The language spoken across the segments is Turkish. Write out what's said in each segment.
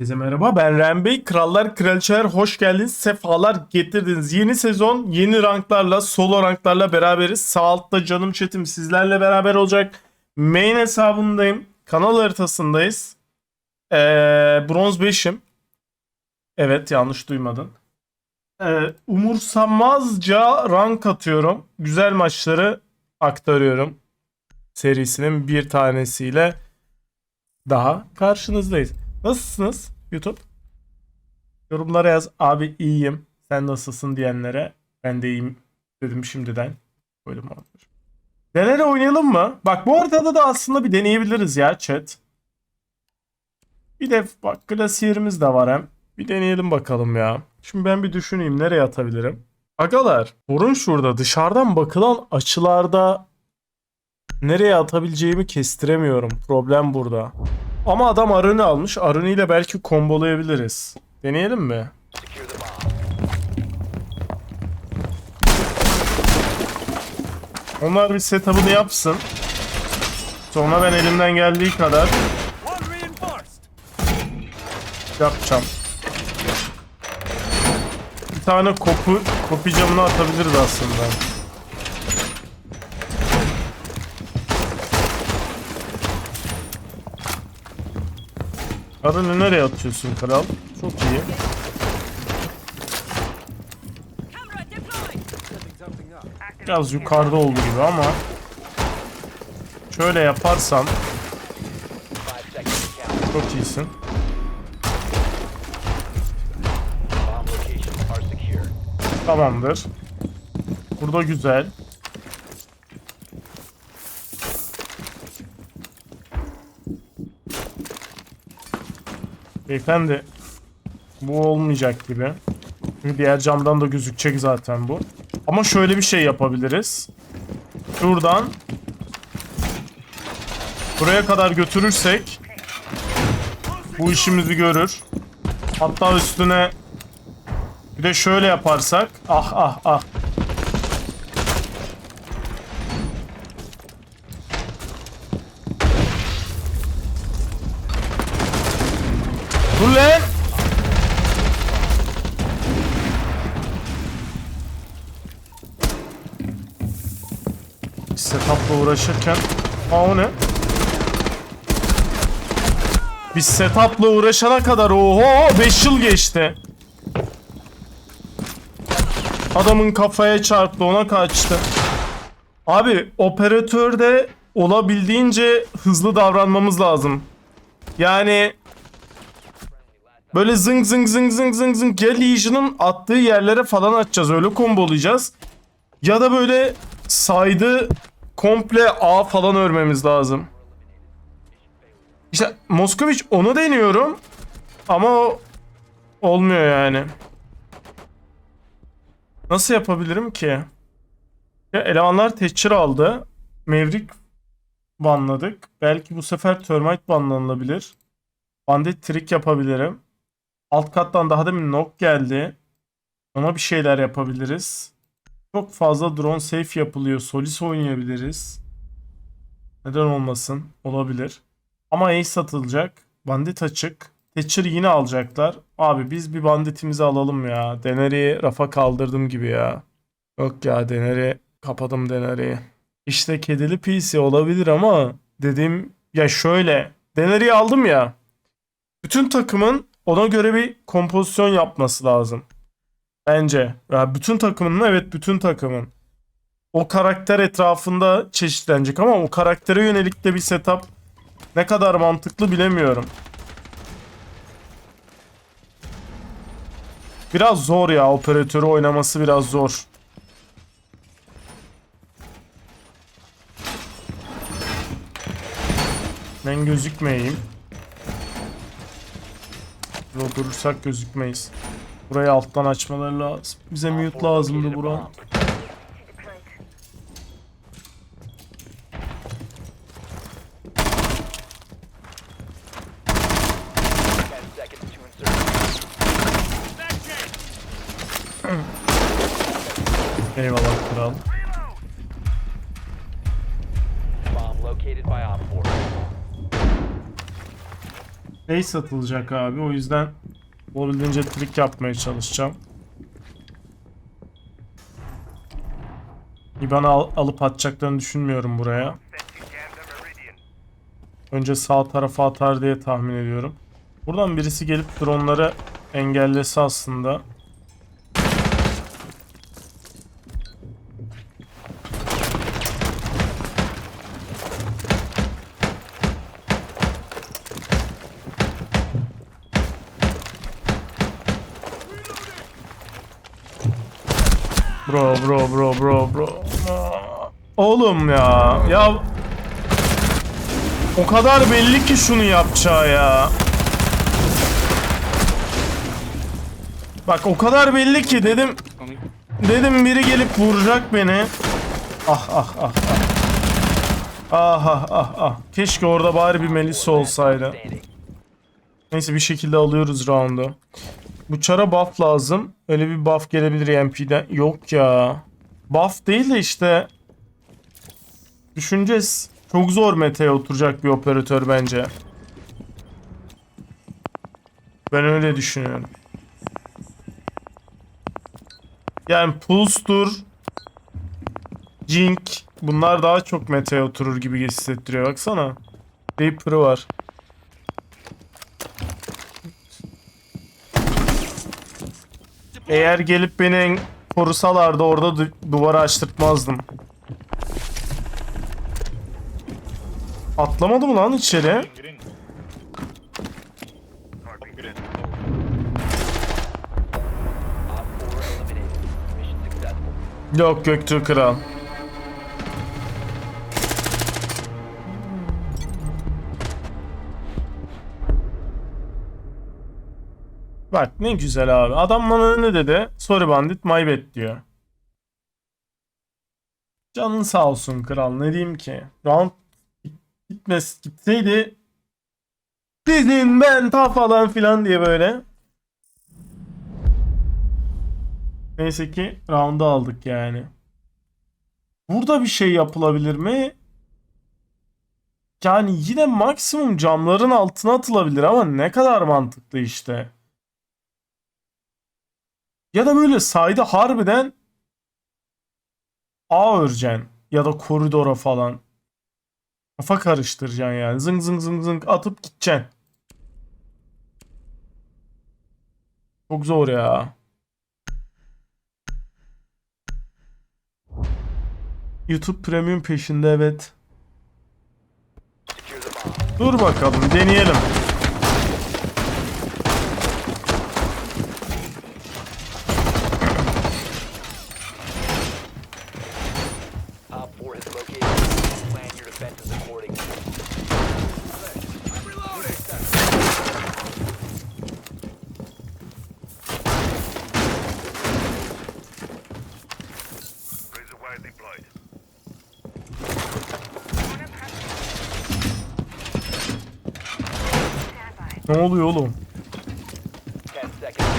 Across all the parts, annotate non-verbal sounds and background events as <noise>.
Herkese merhaba ben Ren Bey. Krallar Kraliçeler hoş geldiniz. Sefalar getirdiniz. Yeni sezon yeni ranklarla solo ranklarla beraberiz. Sağ altta canım chatim sizlerle beraber olacak. Main hesabındayım. Kanal haritasındayız. Ee, bronz 5'im. Evet yanlış duymadın. Ee, umursamazca rank atıyorum. Güzel maçları aktarıyorum. Serisinin bir tanesiyle daha karşınızdayız. Nasılsınız YouTube? Yorumlara yaz. Abi iyiyim. Sen nasılsın diyenlere. Ben de iyiyim dedim şimdiden. Böyle olur? Denene oynayalım mı? Bak bu haritada da aslında bir deneyebiliriz ya chat. Bir de bak klasiyerimiz de var hem. Bir deneyelim bakalım ya. Şimdi ben bir düşüneyim nereye atabilirim. Agalar sorun şurada dışarıdan bakılan açılarda nereye atabileceğimi kestiremiyorum. Problem burada. Ama adam Aruni almış. Aruni ile belki kombolayabiliriz. Deneyelim mi? Onlar bir setup'ını yapsın. Sonra ben elimden geldiği kadar yapacağım. Bir tane kopu, kopi camına atabiliriz aslında. Arını nereye atıyorsun kral? Çok iyi. Biraz yukarıda oldu gibi ama şöyle yaparsam çok iyisin. Tamamdır. Burada güzel. Beyefendi bu olmayacak gibi. Çünkü diğer camdan da gözükecek zaten bu. Ama şöyle bir şey yapabiliriz. Şuradan buraya kadar götürürsek bu işimizi görür. Hatta üstüne bir de şöyle yaparsak. Ah ah ah. Uğraşırken. Aa o ne? Biz setup'la uğraşana kadar oho 5 yıl geçti. Adamın kafaya çarptı ona kaçtı. Abi operatörde olabildiğince hızlı davranmamız lazım. Yani böyle zıng zıng zıng zıng zıng zıng ya Legion'ın attığı yerlere falan atacağız öyle kombolayacağız. Ya da böyle saydı komple A falan örmemiz lazım. İşte Moskovic onu deniyorum ama o olmuyor yani. Nasıl yapabilirim ki? Ya elemanlar Thatcher aldı. Maverick banladık. Belki bu sefer Termite banlanılabilir. Bandit trick yapabilirim. Alt kattan daha demin knock geldi. Ona bir şeyler yapabiliriz. Çok fazla drone safe yapılıyor. Solis oynayabiliriz. Neden olmasın? Olabilir. Ama ace satılacak. Bandit açık. Thatcher yine alacaklar. Abi biz bir banditimizi alalım ya. Deneri'yi rafa kaldırdım gibi ya. Yok ya Deneri kapadım Deneri'yi. İşte kedili PC olabilir ama dediğim ya şöyle. Deneri'yi aldım ya. Bütün takımın ona göre bir kompozisyon yapması lazım. Bence. Ya bütün takımın mı? Evet bütün takımın. O karakter etrafında çeşitlenecek ama o karaktere yönelik de bir setup ne kadar mantıklı bilemiyorum. Biraz zor ya operatörü oynaması biraz zor. Ben gözükmeyeyim. Durursak gözükmeyiz. Burayı alttan açmaları lazım. Bize mute lazımdı buran. Ten seconds to insert. Back chain. Eyvallah kral. Bomb located by Op 4. Ace satılacak abi. O yüzden olabildiğince trik yapmaya çalışacağım. İban'ı al- alıp atacaklarını düşünmüyorum buraya. Önce sağ tarafa atar diye tahmin ediyorum. Buradan birisi gelip dronları engellese aslında. Bro bro bro bro bro. Oğlum ya. Ya o kadar belli ki şunu yapacağı ya. Bak o kadar belli ki dedim dedim biri gelip vuracak beni. Ah ah ah ah. Ah ah ah ah. Keşke orada bari bir Melisa olsaydı. Neyse bir şekilde alıyoruz round'u. Bu çara buff lazım. Öyle bir buff gelebilir MP'den. Yok ya. Buff değil de işte. Düşüneceğiz. Çok zor meta'ya oturacak bir operatör bence. Ben öyle düşünüyorum. Yani Pulse'dur. Jink. Bunlar daha çok meta'ya oturur gibi hissettiriyor. Baksana. Reaper'ı var. Eğer gelip beni korusalardı orada du- duvarı açtırtmazdım. Atlamadı mı lan içeri? Green. Green. Op 4 eliminated. Mission successful. Yok Göktürk Kral. Bak ne güzel abi. Adam bana ne dedi? Sorry bandit my bad diyor. Canın sağ olsun kral ne diyeyim ki. Round gitmez gitseydi Sizin ben ta falan filan diye böyle. Neyse ki round'u aldık yani. Burada bir şey yapılabilir mi? Yani yine maksimum camların altına atılabilir ama ne kadar mantıklı işte. Ya da böyle sayda harbiden A öreceksin ya da koridora falan. Kafa karıştıracaksın yani. Zıng zıng zıng zıng atıp gideceksin. Çok zor ya. YouTube Premium peşinde evet. Dur bakalım deneyelim. For hostile action.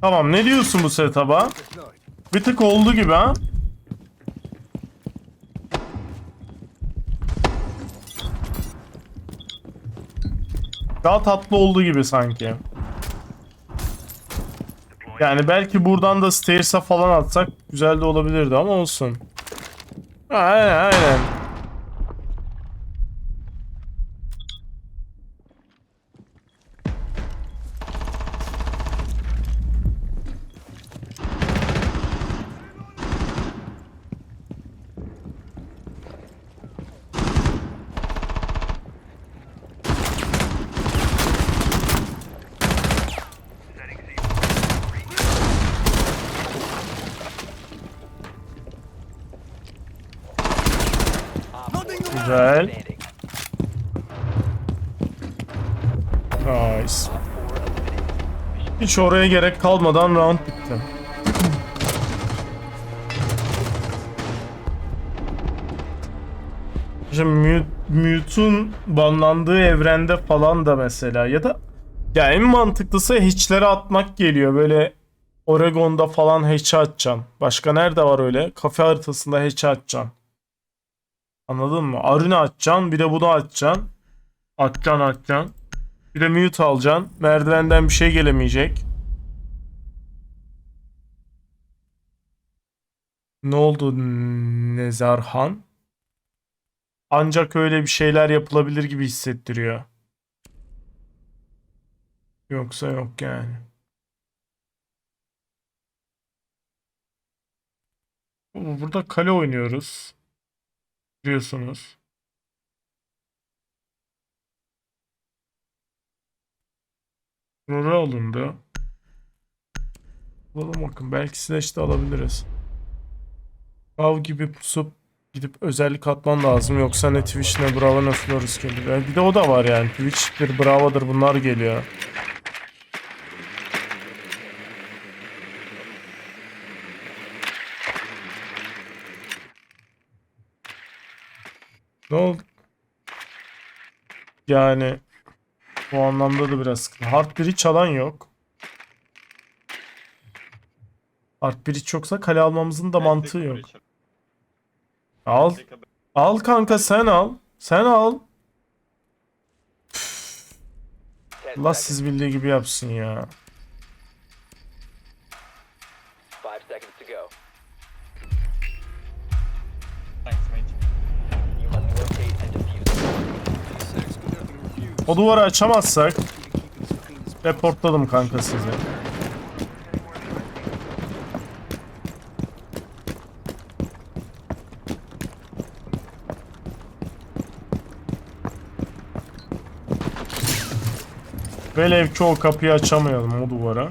Tamam ne diyorsun bu setup'a? Bir tık oldu gibi ha? Daha tatlı oldu gibi sanki. Yani belki buradan da stairs'a falan atsak güzel de olabilirdi ama olsun. Aynen aynen. oraya gerek kalmadan round bitti. Şimdi Mute'un banlandığı evrende falan da mesela ya da ya en mantıklısı hiçlere atmak geliyor. Böyle Oregon'da falan hatch'e atacaksın. Başka nerede var öyle? Kafe haritasında hatch'e atacaksın. Anladın mı? Aruna atacaksın. Bir de bunu atacaksın. Atacaksın atacaksın. Bir de mute alacaksın. Merdivenden bir şey gelemeyecek. Ne oldu Nezarhan? Ancak öyle bir şeyler yapılabilir gibi hissettiriyor. Yoksa yok yani. Burada kale oynuyoruz. Biliyorsunuz. Rora alındı. Alalım bakın. Belki Slash de alabiliriz. Av gibi pusup gidip özellik atman lazım. Yoksa ne Twitch ne Bravo ne Florus geliyor. Bir de o da var yani. Twitch'tir, Bravo'dur bunlar geliyor. Ne oldu? Yani bu anlamda da biraz sıkıntı. Hard biri çalan yok. Hard biri çoksa kale almamızın da mantığı yok. Al. Al kanka sen al. Sen al. Allah siz bildiği gibi yapsın ya. O duvarı açamazsak reportladım kanka sizi. Velev ki o kapıyı açamayalım o duvara.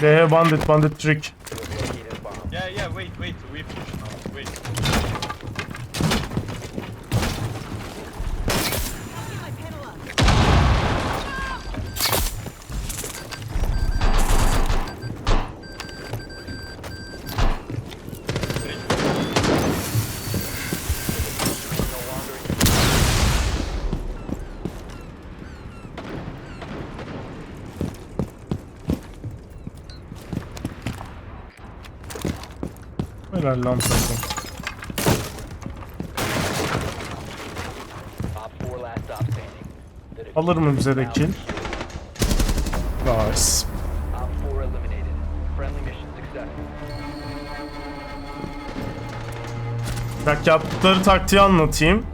Have bandit bandit trick. Helal lan takım. Op 4 last stop standing. The diffuser Alır mı bize de kill? Nice. Op 4 eliminated. Friendly mission successful. Bak yaptıkları taktiği anlatayım.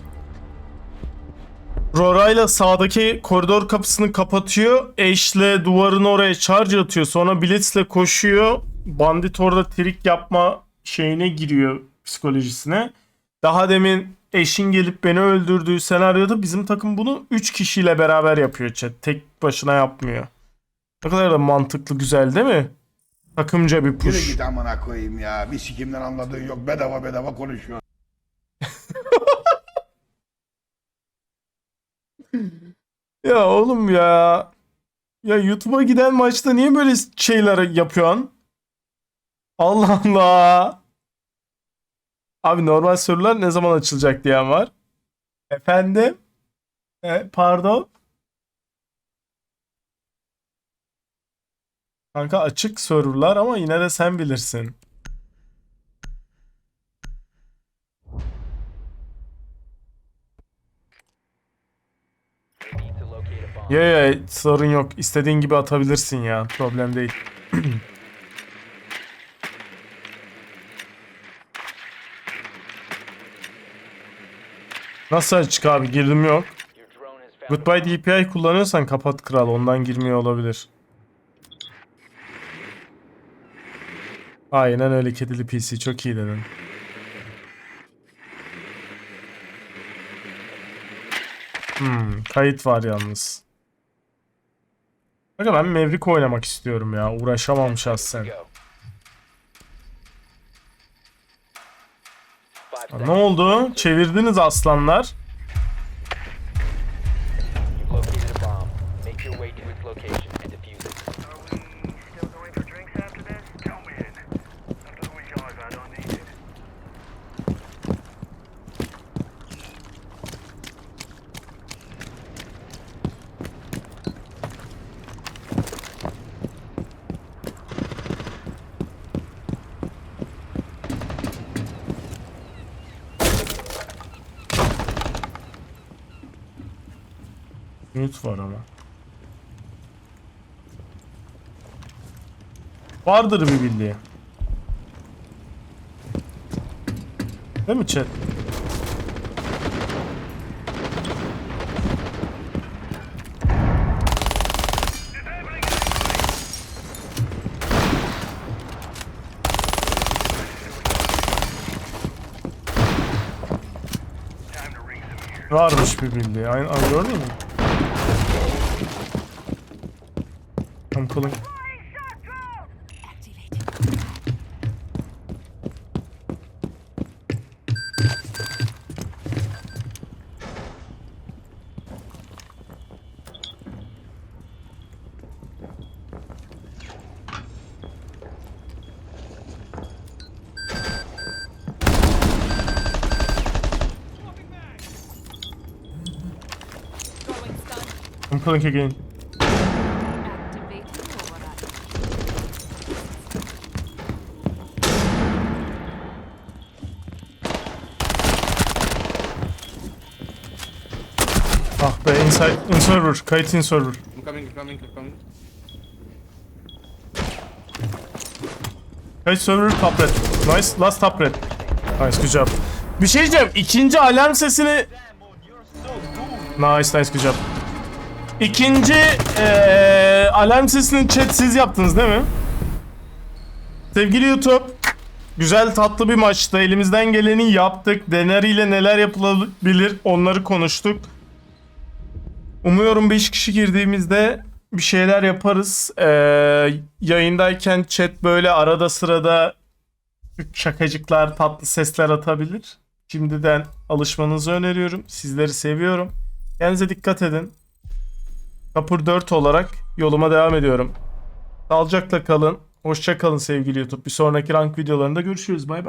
Rora'yla sağdaki koridor kapısını kapatıyor. Ashe'le duvarın oraya charge atıyor. Sonra Blitz'le koşuyor. Bandit orada trik yapma şeyine giriyor psikolojisine. Daha demin eşin gelip beni öldürdüğü senaryoda bizim takım bunu 3 kişiyle beraber yapıyor chat. Tek başına yapmıyor. Ne kadar da mantıklı güzel değil mi? Takımca bir Yürü push. git amına koyayım ya. Bir sikimden anladığın yok. Bedava bedava konuşuyor. <laughs> Ya oğlum ya. Ya YouTube'a giden maçta niye böyle şeyler yapıyorsun? Allah Allah. Abi normal sorular ne zaman açılacak diyen var. Efendim? E, pardon? Kanka açık sorular ama yine de sen bilirsin. Ya ya sorun yok. İstediğin gibi atabilirsin ya. Problem değil. <clears throat> Nasıl açık abi? Girdim yok. Goodbye. DPI kullanıyorsan kapat kral. Ondan girmiyor olabilir. Aynen öyle kedili PC. Çok iyi dedin. Hmm, kayıt var yalnız. Bakın ben Maverick oynamak istiyorum ya. Uğraşamam şahsen. Ne oldu? Çevirdiniz aslanlar. Mute var ama. Vardır bir bildiği. Değil mi chat? Varmış bir bildiği. Aynı, aynı gördün mü? I'm pulling. I'm pulling again. İnside in server. Kayıt in server. I'm coming, I'm coming, I'm coming. Kayıt server top red. Nice. Last top red. Nice good job. Bir şey diyeceğim. İkinci alarm sesini... Nice nice good job. İkinci eee alarm sesini chat siz yaptınız değil mi? Sevgili YouTube. Güzel tatlı bir maçtı. Elimizden geleni yaptık. Dener ile neler yapılabilir onları konuştuk. Umuyorum 5 kişi girdiğimizde bir şeyler yaparız. Ee, yayındayken chat böyle arada sırada şakacıklar, tatlı sesler atabilir. Şimdiden alışmanızı öneriyorum. Sizleri seviyorum. Kendinize dikkat edin. Kapur 4 olarak yoluma devam ediyorum. Sağlıcakla kalın. Hoşça kalın sevgili YouTube. Bir sonraki rank videolarında görüşürüz. Bay bay.